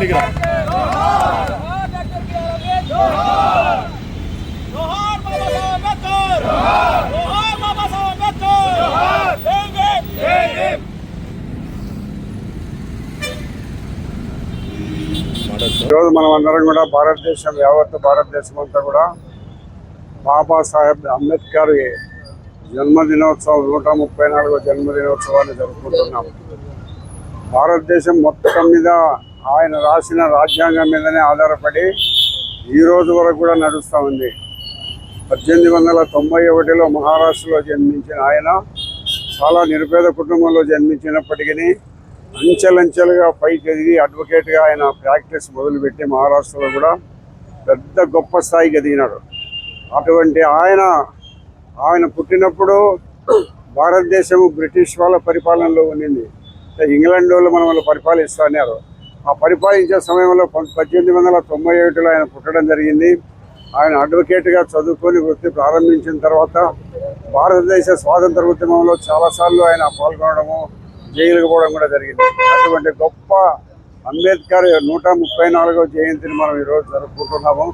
కిందికి రా ఈరోజు మనం అందరం కూడా భారతదేశం యావత్ భారతదేశం అంతా కూడా బాబాసాహెబ్ అంబేద్కర్ జన్మదినోత్సవం నూట ముప్పై నాలుగో జన్మదినోత్సవాన్ని జరుపుకుంటున్నాం. భారతదేశం మొత్తం మీద ఆయన రాసిన రాజ్యాంగం మీదనే ఆధారపడి ఈ రోజు వరకు కూడా నడుస్తూ ఉంది. పద్దెనిమిది వందల తొంభై ఒకటిలో మహారాష్ట్రలో జన్మించిన ఆయన చాలా నిరుపేద కుటుంబంలో జన్మించినప్పటికీ అంచెలంచెలుగా పైకి ఎదిగి అడ్వకేట్గా ఆయన ప్రాక్టీస్ మొదలుపెట్టి మహారాష్ట్రలో కూడా పెద్ద గొప్ప స్థాయికి ఎదిగినాడు అటువంటి ఆయన ఆయన పుట్టినప్పుడు భారతదేశం బ్రిటిష్ వాళ్ళ పరిపాలనలో ఉండింది. ఇంగ్లాండ్ వాళ్ళు మనం వాళ్ళు పరిపాలిస్తున్నారు పరిపాలించే సమయంలో పద్దెనిమిది వందల తొంభై ఏడులో ఆయన పుట్టడం జరిగింది. ఆయన అడ్వకేట్గా చదువుకొని వృత్తి ప్రారంభించిన తర్వాత భారతదేశ స్వాతంత్ర ఉద్యమంలో చాలాసార్లు ఆయన పాల్గొనడము జైలుకు పోవడం కూడా జరిగింది. అటువంటి గొప్ప అంబేద్కర్ నూట ముప్పై నాలుగో జయంతిని మనం ఈరోజు జరుపుకుంటున్నాము.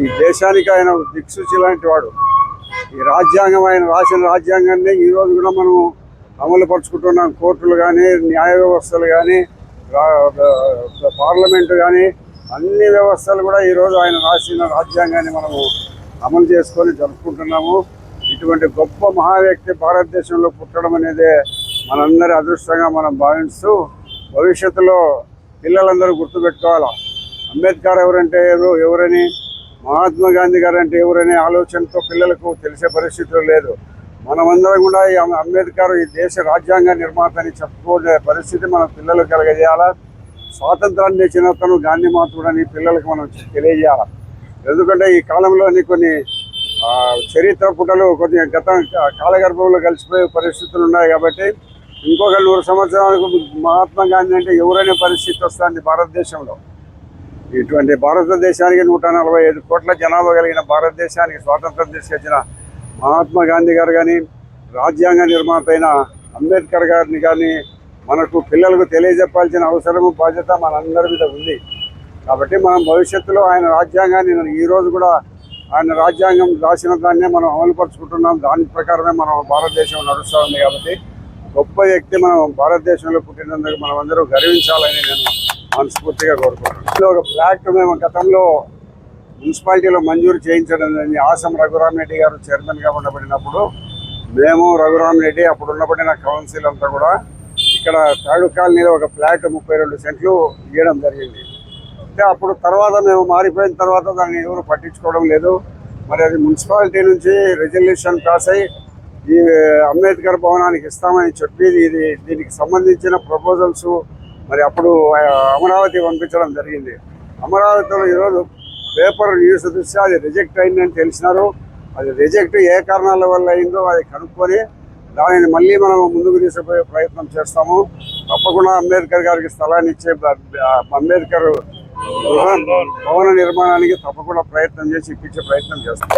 ఈ దేశానికి ఆయన దిక్సూచి లాంటి వాడు. ఈ రాజ్యాంగం ఆయన రాసిన రాజ్యాంగాన్ని ఈరోజు కూడా మనం అమలు పరుచుకుంటున్నాం కోర్టులు కానీ న్యాయ వ్యవస్థలు కానీ పార్లమెంటు కానీ అన్ని వ్యవస్థలు కూడా ఈరోజు ఆయన రాసిన రాజ్యాంగాన్ని మనము అమలు చేసుకొని జరుపుకుంటున్నాము. ఇటువంటి గొప్ప మహా వ్యక్తి భారతదేశంలో పుట్టడం అనేది మనందరి అదృష్టంగా మనం భావిస్తూ భవిష్యత్తులో పిల్లలందరూ గుర్తుపెట్టుకోవాలి? అంబేద్కర్ ఎవరంటే ఎవరు ఎవరని మహాత్మా గాంధీ గారు అంటే ఎవరనే ఆలోచనతో పిల్లలకు తెలిసే పరిస్థితులు లేదు. మనమందరం కూడా ఈ అంబేద్కర్ ఈ దేశ రాజ్యాంగ నిర్మాత అని చెప్పుకోలే పరిస్థితి మన పిల్లలకు కలగజేయాలా? స్వాతంత్రాన్ని తెచ్చిన తను గాంధీ మహాత్ముడని పిల్లలకు మనం తెలియజేయాలి? ఎందుకంటే ఈ కాలంలోని కొన్ని చరిత్ర పుటలు కొన్ని గత కాలగర్భంలో కలిసిపోయే పరిస్థితులు ఉన్నాయి కాబట్టి ఇంకొక నూరు సంవత్సరాలకు మహాత్మా గాంధీ అంటే ఎవరైనా పరిస్థితి వస్తుంది భారతదేశంలో. ఇటువంటి భారతదేశానికి నూట నలభై ఐదు కోట్ల జనాభా కలిగిన భారతదేశానికి స్వాతంత్రం తీసుకొచ్చిన మహాత్మా గాంధీ గారు కానీ రాజ్యాంగ నిర్మాత అయిన అంబేద్కర్ గారిని కానీ మనకు పిల్లలకు తెలియజెప్పాల్సిన అవసరము బాధ్యత మనందరి మీద ఉంది. కాబట్టి మనం భవిష్యత్తులో ఆయన రాజ్యాంగాన్ని ఈరోజు ఈ రోజు కూడా ఆయన రాజ్యాంగం రాసిన దాన్నే మనం అమలుపరుచుకుంటున్నాం దాని ప్రకారమే మనం భారతదేశం నడుస్తూ ఉంది కాబట్టి గొప్ప వ్యక్తి మనం భారతదేశంలో పుట్టినందుకు మనం అందరూ గర్వించాలని నేను మనస్ఫూర్తిగా కోరుకుంటున్నాను. ఒక ఫ్లాట్ మేము గతంలో మున్సిపాలిటీలో మంజూరు చేయించడం జరిగింది ఆసం రఘురామ్ రెడ్డి గారు చైర్మన్గా ఉండబడినప్పుడు మేము రఘురామ్ రెడ్డి అప్పుడు ఉండబడిన కౌన్సిల్ అంతా కూడా ఇక్కడ తాడు కాలనీలో ఒక ఫ్లాట్ ముప్పై రెండు సెంట్లు ఇవ్వడం జరిగింది. అంటే అప్పుడు తర్వాత మేము మారిపోయిన తర్వాత దాన్ని ఎవరు పట్టించుకోవడం లేదు. మరి అది మున్సిపాలిటీ నుంచి రెజల్యూషన్ పాస్ అయ్యి ఈ అంబేద్కర్ భవనానికి ఇస్తామని చెప్పి ఇది. దీనికి సంబంధించిన ప్రపోజల్స్ మరి అప్పుడు అమరావతి పంపించడం జరిగింది. అమరావతిలో ఈరోజు పేపర్ న్యూస్ చూస్తే అది రిజెక్ట్ అయిందని తెలిసినారు అది రిజెక్ట్ ఏ కారణాల వల్ల అయిందో అది కనుక్కొని దానిని మళ్ళీ మనం ముందుకు తీసుకుపోయే ప్రయత్నం చేస్తాము తప్పకుండా అంబేద్కర్ గారికి స్థలాన్ని ఇచ్చే అంబేద్కర్ భవన నిర్మాణానికి తప్పకుండా ప్రయత్నం చేసి ఇప్పించే ప్రయత్నం చేస్తాం